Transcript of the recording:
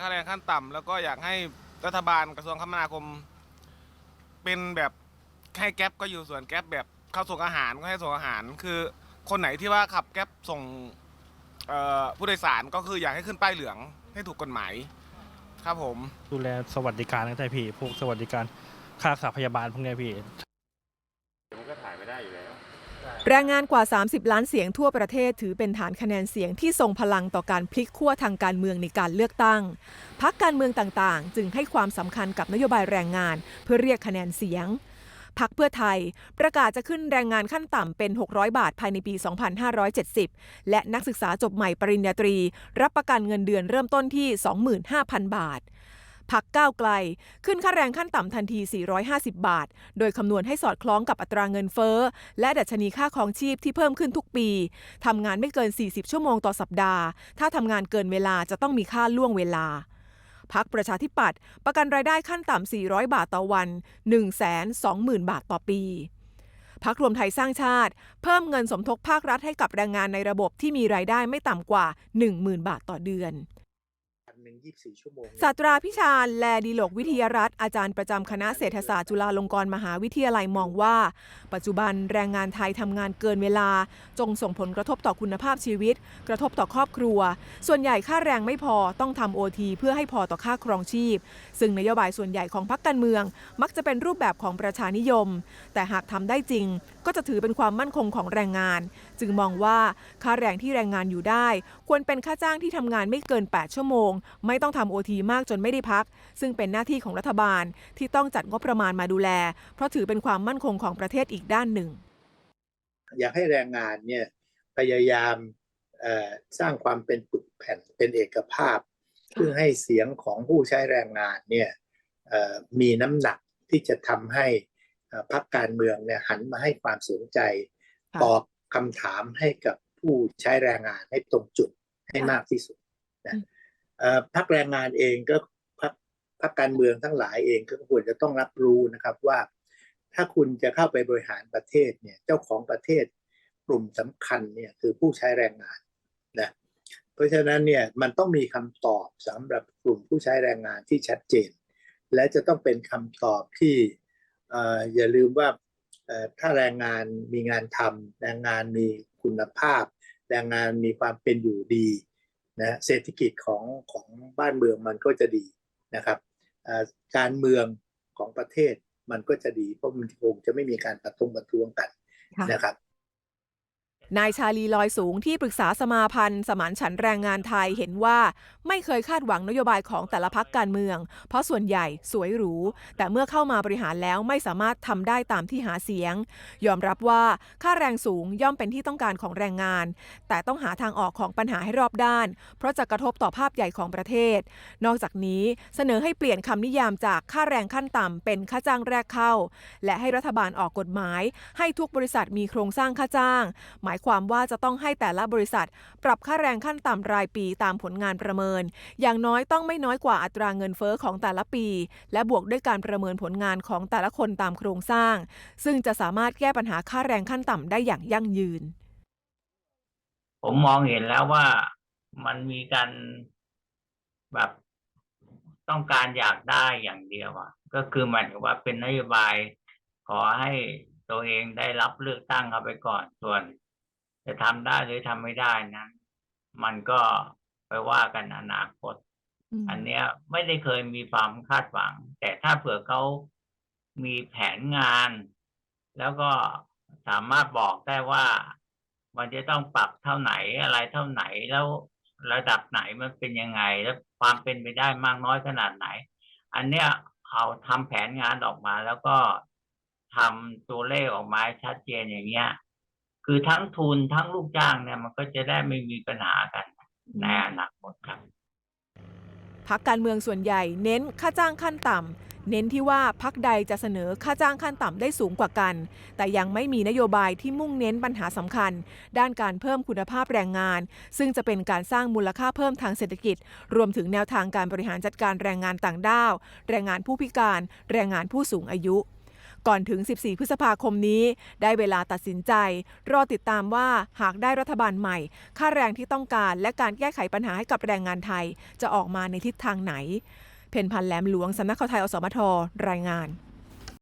ค่าแรงขั้นต่ำแล้วก็อยากให้รัฐบาลกระทรวงคมนาคม เป็นแบบให้แก๊ปก็อยู่ส่วนแก๊ปแบบเข้าส่งอาหารก็ให้ส่งอาหาร คือคนไหนที่ว่าขับแก๊ปส่งเอ่อผู้โดยสารก็คืออยากให้ขึ้นป้ายเหลืองให้ถูกกฎหมาย ครับผม ดูแลสวัสดิการก็ได้พี่พวกสวัสดิการค่ารักษาพยาบาลพวกเนี้ยพี่ มันก็ถ่ายไม่ได้อยู่แล้ว แรงงานกว่า 30 ล้านเสียงทั่วประเทศถือเป็นฐานคะแนนเสียงที่ทรงพลังต่อการพลิกขั้วทางการเมืองในการเลือกตั้ง พักการเมืองต่างๆ จึงให้ความสำคัญกับนโยบายแรงงาน เพื่อเรียกคะแนนเสียงพักเพื่อไทย ประกาศจะขึ้นแรงงานขั้นต่ำเป็น 600 บาทภายในปี 2570 และนักศึกษาจบใหม่ปริญญาตรี รับประกันเงินเดือนเริ่มต้นที่ 25,000 บาท พักก้าวไกล ขึ้นค่าแรงขั้นต่ำทันที 450 บาท โดยคำนวณให้สอดคล้องกับอัตราเงินเฟ้อ และดัชนีค่าครองชีพที่เพิ่มขึ้นทุกปี ทำงานไม่เกิน 40 ชั่วโมงต่อสัปดาห์ ถ้าทำงานเกินเวลาจะต้องมีค่าล่วงเวลาพักประชาธิปัตย์ประกันรายได้ขั้นต่ำ 400 บาทต่อวัน 120,000 บาทต่อปีพักรวมไทยสร้างชาติ เพิ่มเงินสมทบภาครัฐให้กับแรงงานในระบบที่มีรายได้ไม่ต่ำกว่า 10,000 บาทต่อเดือนวัน หนึ่งยี่สี่ชั่วโมงศาสตราพิชาญแลดีโลกวิทยารัฐอาจารย์ประจำคณะเศรษฐศาสตร์จุฬาลงกรณ์มหาวิทยาลัยมองว่า ปัจจุบันแรงงานไทยทำงานเกินเวลา จงส่งผลกระทบต่อคุณภาพชีวิต กระทบต่อครอบครัว ส่วนใหญ่ค่าแรงไม่พอต้องทำโอทีเพื่อให้พอต่อค่าครองชีพ ซึ่งนโยบายส่วนใหญ่ของพรรคการเมือง มักจะเป็นรูปแบบของประชานิยม แต่หากทำได้จริง ก็จะถือเป็นความมั่นคงของแรงงาน จึงมองว่าค่าแรงที่แรงงานอยู่ได้ ควรเป็นค่าจ้างที่ทำงานไม่เกิน 8 ชั่วโมงไม่ต้องทำโอทีมากจนไม่ได้พัก ซึ่งเป็นหน้าที่ของรัฐบาลที่ต้องจัดงบประมาณมาดูแล เพราะถือเป็นความมั่นคงของประเทศอีกด้านหนึ่ง อยากให้แรงงานเนี่ยพยายามเอ่อสร้างความเป็นปึกแผ่นเป็นเอกภาพ เพื่อให้เสียงของผู้ใช้แรงงานเนี่ยเอ่อมีน้ำหนักที่จะทำให้เอ่อพรรคการเมืองเนี่ยหันมาให้ความสนใจค่ะตอบคำถามให้กับผู้ใช้แรงงานให้ตรงจุดให้มากที่สุดนะเอ่อ พรรคแรงงานเองก็พรรคพรรคการเมืองทั้งหลายเองก็ควรจะต้องรับรู้นะครับว่า ถ้าคุณจะเข้าไปบริหารประเทศเนี่ยเจ้าของประเทศกลุ่มสำคัญเนี่ยคือผู้ใช้แรงงานนะเพราะฉะนั้นเนี่ยมันต้องมีคำตอบสำหรับกลุ่มผู้ใช้แรงงานที่ชัดเจน และจะต้องเป็นคำตอบที่อย่าลืมว่าถ้าแรงงานมีงานทำแรงงานมีคุณภาพ แรงงานมีความเป็นอยู่ดี นะเศรษฐกิจของของบ้านเมืองมันก็จะดีนะครับเอ่อการเมืองของประเทศมันก็จะดีเพราะมันคงจะไม่มีการประท้วงประท้วงกันนะครับ นายชาลีลอยสูงที่ปรึกษาสมาพันธ์ สมานฉันแรงงานไทยเห็นว่า ไม่เคยคาดหวังนโยบายของแต่ละพักการเมือง เพราะส่วนใหญ่สวยหรู แต่เมื่อเข้ามาบริหารแล้วไม่สามารถทำได้ตามที่หาเสียง ยอมรับว่าค่าแรงสูงย่อมเป็นที่ต้องการของแรงงาน แต่ต้องหาทางออกของปัญหาให้รอบด้าน เพราะจะกระทบต่อภาพใหญ่ของประเทศ นอกจากนี้เสนอให้เปลี่ยนคำนิยามจากค่าแรงขั้นต่ำเป็นค่าจ้างแรกเข้า และให้รัฐบาลออกกฎหมาย ให้ทุกบริษัทมีโครงสร้างค่าจ้าง หมายความว่าจะต้องให้แต่ละบริษัท ปรับค่าแรงขั้นต่ำรายปีตามผลงานประเมิน อย่างน้อยต้องไม่น้อยกว่าอัตราเงินเฟ้อของแต่ละปี และบวกด้วยการประเมินผลงานของแต่ละคนตามโครงสร้าง ซึ่งจะสามารถแก้ปัญหาค่าแรงขั้นต่ำได้อย่างยั่งยืน ผมมองเห็นแล้วว่ามันมีการแบบต้องการอยากได้อย่างเดียวอะก็คือหมายถึงว่าเป็นนโยบายขอให้ตัวเองได้รับเลือกตั้งเข้าไปก่อนส่วน จะทำได้หรือทำไม่ได้นั้น มันก็ไปว่ากันอนาคต อันเนี้ยไม่ได้เคยมีความคาดหวัง แต่ถ้าเผื่อเขามีแผนงาน แล้วก็สามารถบอกได้ว่ามันจะต้องปรับเท่าไหนอะไรเท่าไหนแล้วระดับไหนมันเป็นยังไง แล้วความเป็นไปได้มากน้อยขนาดไหน อันเนี้ยเขาทำแผนงานออกมาแล้วก็ทำตัวเลขออกมาให้ชัดเจนอย่างเงี้ย คือทั้งทุนทั้งลูกจ้างเนี่ยมันก็จะได้ไม่มีปัญหากันในอนาคตครับพักการเมืองส่วนใหญ่เน้นค่าจ้างขั้นต่ำเน้นที่ว่าพักใดจะเสนอค่าจ้างขั้นต่ำได้สูงกว่ากัน แต่ยังไม่มีนโยบายที่มุ่งเน้นปัญหาสำคัญ ด้านการเพิ่มคุณภาพแรงงาน ซึ่งจะเป็นการสร้างมูลค่าเพิ่มทางเศรษฐกิจ รวมถึงแนวทางการบริหารจัดการแรงงานต่างด้าว แรงงานผู้พิการ แรงงานผู้สูงอายุ ก่อนถึง 14 พฤษภาคมนี้ ได้เวลาตัดสินใจ รอติดตามว่าหากได้รัฐบาลใหม่ ค่าแรงที่ต้องการและการแก้ไขปัญหาให้กับแรงงานไทย จะออกมาในทิศทางไหน เพนพันธ์แหลมหลวงสำนักข่าวไทยอสมทรายงาน